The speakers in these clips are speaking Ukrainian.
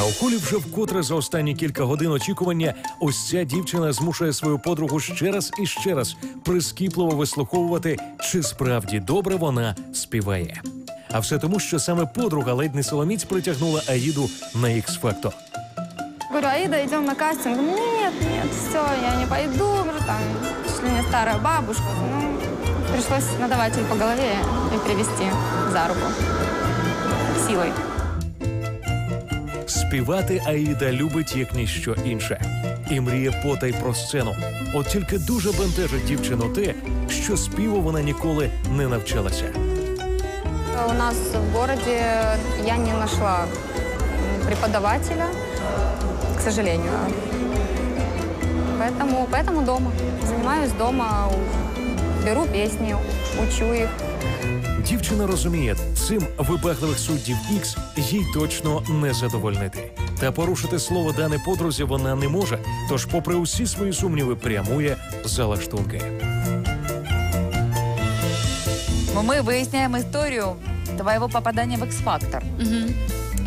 А у колі вже вкотре за останні кілька годин очікування ось ця дівчина змушує свою подругу ще раз і ще раз прискіпливо вислуховувати, чи справді добре вона співає. А все тому, що саме подруга ледь не соломіць притягнула Аїду на X Factor. Говорю, Аида, идем на кастинг. Нет, нет, все, я не пойду. Говорю, там, чуть ли не старая бабушка. Ну, пришлось надавать ей по голове и привести за руку. Силой. Співати Аїда любить як ніщо інше і мріє потай про сцену. От тільки дуже бентежить дівчину те, що співу вона ніколи не навчалася. У нас в городе я не нашла м, преподавателя, к сожалению. Поэтому, поэтому дома. Занимаюсь дома, беру песни, учу их. Дівчина розуміє, цим вибагливих суддів Ікс їй точно не задовольнити. Та порушити слово дане подрузі вона не може. Тож, попри усі свої сумніви, прямує за лаштунки. Но мы выясняем историю твоего попадания в X-Factor.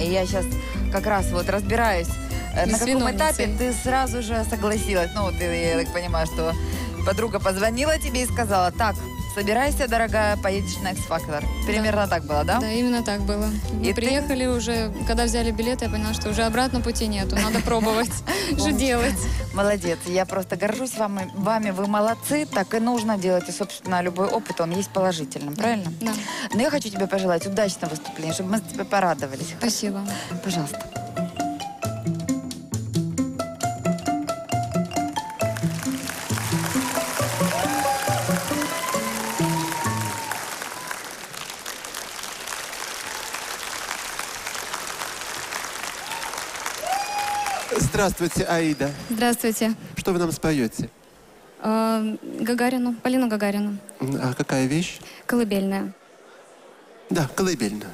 И я сейчас как раз вот разбираюсь, э, на С каком виновницей. этапе ты сразу же согласилась. Ну, вот ты, я так понимаю, что подруга позвонила тебе и сказала, так, собирайся, дорогая, поедешь на X-Factor. Примерно так было, да? Да, именно так было. Мы И ты- приехали уже, когда взяли билет, я поняла, что уже обратно пути нету. Надо пробовать, что делать. Молодец, я просто горжусь вами, вами, вы молодцы, так и нужно делать. И, собственно, любой опыт, он есть положительным, правильно? Да, Но я хочу тебе пожелать удачного выступления, чтобы мы тобой порадовались. спасибо. Пожалуйста. Здравствуйте, Аида. Здравствуйте. Что вы нам споете? Э, Гагарину, Полину Гагарину. А какая вещь? Колыбельная. Да, колыбельно.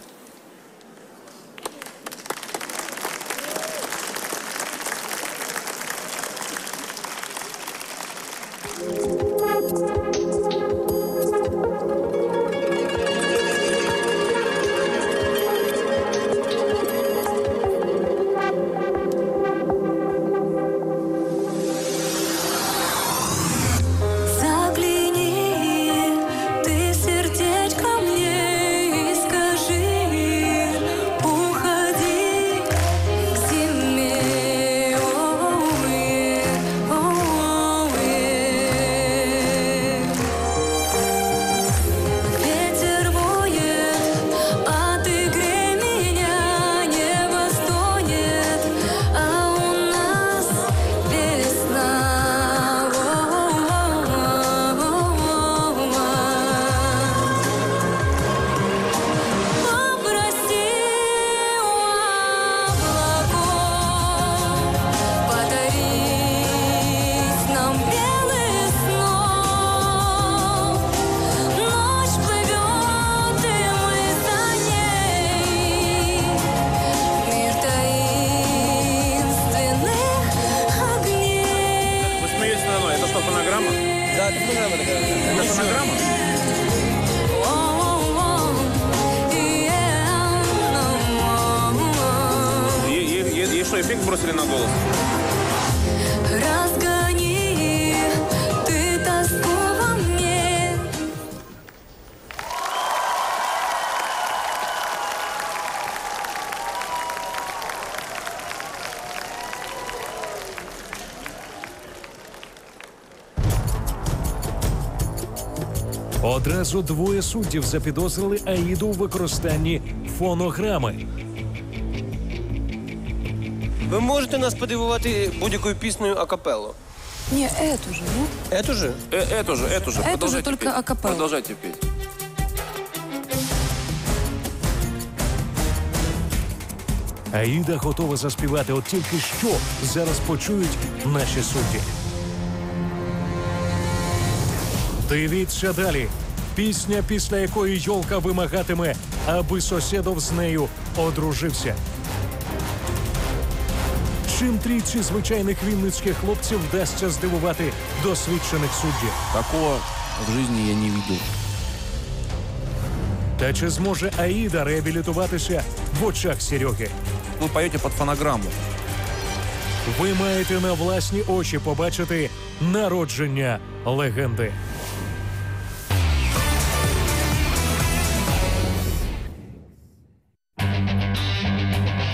Да, это фонограмма такая. Это фонограмма? Ей, ей- ей- ей что, эффект бросили на голос? Одразу двоє суддів запідозрили Аїду у використанні фонограми. Ви можете нас подивувати будь-якою піснею акапелло? Не, эту же, ну. Эту же? Э, эту же, эту же. Эту же, Продолжайте только петь. акапелла. Продолжайте петь. Аїда готова заспівати, от тільки що зараз почують наші судді. Дивіться далі. Пісня, після якої Йолка вимагатиме, аби сусідов з нею одружився. Чим трійці звичайних вінницьких хлопців вдасться здивувати досвідчених суддів? Такого в жизни я не видел. Та чи зможе Аїда реабілітуватися в очах Сереги? вы поете под фонограмму. Ви маєте на власні очі побачити народження легенди.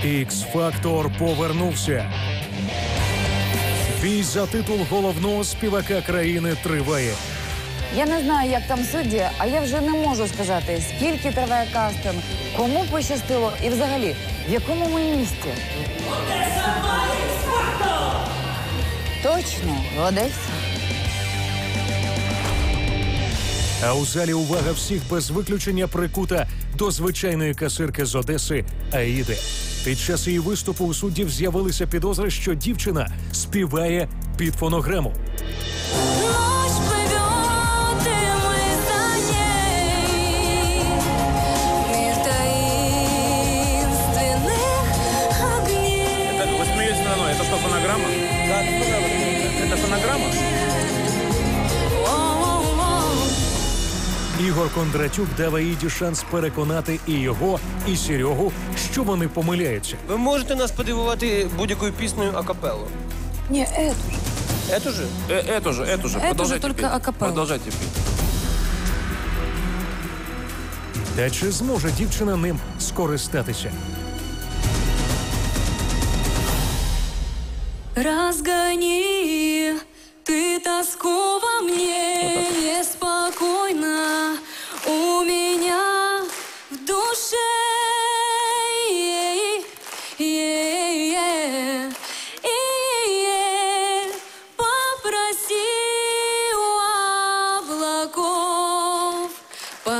Ікс-фактор повернувся. Бій за титул головного співака країни триває. Я не знаю, як там судді, а я вже не можу сказати, скільки триває кастинг, кому пощастило і взагалі, в якому ми місті. Точно, в Одесі. А у залі увага всіх без виключення прикута до звичайної касирки з Одеси Аїди. Під час її виступу у суддів з'явилися підозри, що дівчина співає під фонограму. Ігор Кондратюк дав Аїді шанс переконати і його, і Серегу, що вони помиляються. Ви можете нас подивувати будь-якою піснею акапелло. Не, эту же. Эту же? Э, эту же, эту же. Это Продолжайте же только петь. акапелла. Продолжайте петь. Та чи зможе дівчина ним скористатися? Разгони ты тоску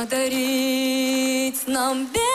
подарить нам белый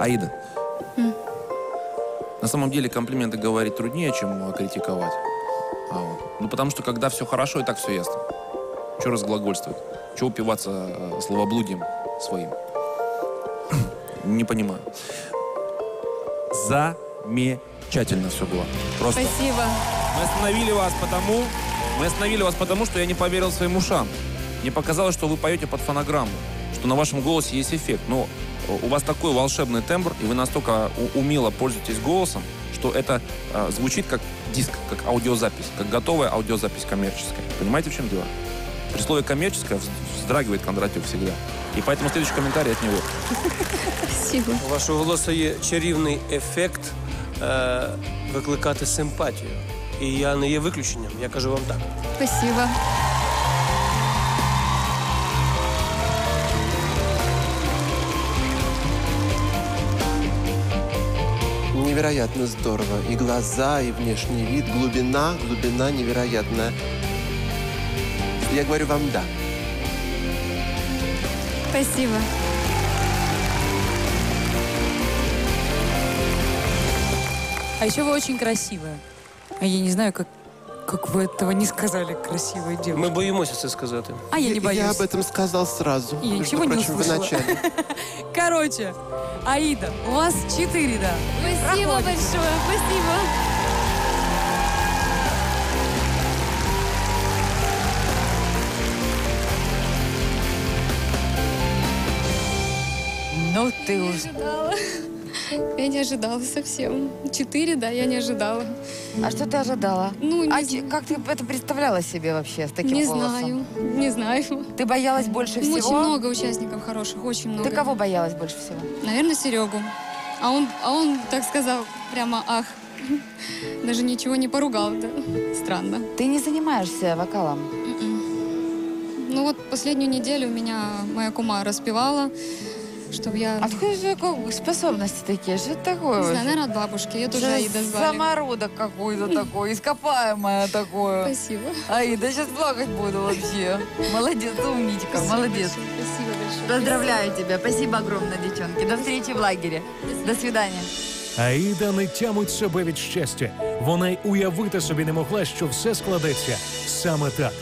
Аида. На самом деле комплименты говорить труднее, чем э, критиковать. А вот. Ну, потому что когда все хорошо, и так все ясно. Че разглагольствовать? Че упиваться э, словоблудием своим? Не понимаю. Замечательно все было. Просто. Спасибо. Мы остановили вас потому, мы остановили вас потому, что я не поверил своим ушам. Мне показалось, что вы поете под фонограмму, что на вашем голосе есть эффект. Но у вас такой волшебный тембр, и вы настолько у- умело пользуетесь голосом, что это э, звучит как диск, как аудиозапись, как готовая аудиозапись коммерческая. Понимаете, в чем дело? При слове коммерческая вз- вздрагивает Кондратюк всегда. И поэтому следующий комментарий от него. Спасибо. У вашого голосу є чарівний ефект е, викликати симпатію. І я не є виключенням, я кажу вам так. Спасибо. Невероятно здорово. И глаза, и внешний вид, глубина, глубина невероятная. Я говорю вам да. Спасибо. А еще вы очень красивая. А я не знаю, как, как вы этого не сказали, красивая девушка. Ми боїмося це сказати. А я не боюсь. Я об этом сказал сразу. Я Между ничего не прочим, в услышала. начале. Короче, Аида, у вас четыре, да. Спасибо Проходите. большое. Спасибо. Ну ти уж. ожидала. Я не ожидала совсем. Четыре, да, я не ожидала. А что ты ожидала? Ну, не, А з- как ты это представляла себе вообще с таким не голосом? знаю. Не знаю. Ты боялась больше всего? Очень много участников хороших, очень много. Ты кого боялась больше всего? Наверное, Серегу. А он, а он так сказал прямо ах. Даже ничего не поругал. Да. Странно. Ты не занимаешься вокалом. М-м. Ну вот последнюю неделю меня моя кума распевала. Чтобы я... Откуда же как способности такие? Что это такое? Не знаю, наверное, от бабушки. Ее тоже Аида звали. Самородок какой-то такой, ископаемое такое. Спасибо. Аида, сейчас плакать буду вообще. Молодец, умничка, молодец. Спасибо большое. Поздравляю тебя. Спасибо огромное, девчонки. До встречи в лагере. До свидания. Аїда не тямить себе від щастя. Вона й уявити собі не могла, що все складеться саме так.